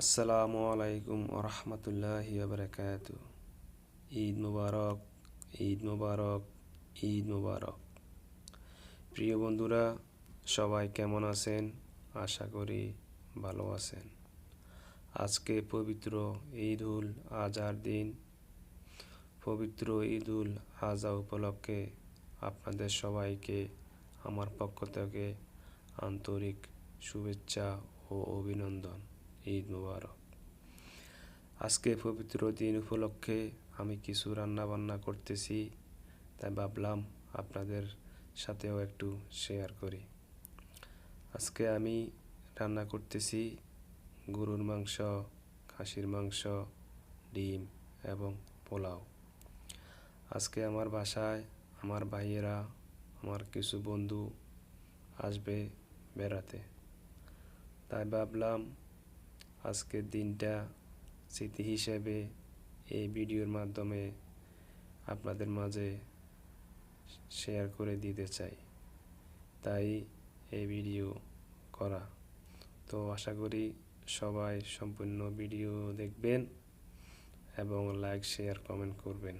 আসসালামু আলাইকুম আরহামতুল্লাহ বারকাত ঈদ মুবারক ঈদ মুবারক ঈদ মুবারক। প্রিয় বন্ধুরা, সবাই কেমন আছেন? আশা করি ভালো আছেন। আজকে পবিত্র ঈদ উল আজহার দিন। পবিত্র ঈদ উল আজহা উপলক্ষে আপনাদের সবাইকে, আমার পক্ষ থেকে আন্তরিক শুভেচ্ছা ও অভিনন্দন। ঈদ মুবারক আজকে পবিত্র দিন উপলক্ষে আমি কিছু রান্না বান্না করতেছি, তাই ভাবলাম আপনাদের সাথেও একটু শেয়ার করি। আজকে আমি রান্না করতেছি গরুর মাংস, খাসির মাংস, ডিম এবং পোলাও। আজকে আমার বাসায় আমার ভাইয়েরা, আমার কিছু বন্ধু আসবে বেড়াতে। তাই ভাবলাম আজকের দিনটা স্মৃতি হিসেবে এই ভিডিওর মাধ্যমে আপনাদের মাঝে শেয়ার করে দিতে চাই। তাই এই ভিডিও করা। তো আশা করি সবাই সম্পূর্ণ ভিডিও দেখবেন এবং লাইক, শেয়ার, কমেন্ট করবেন।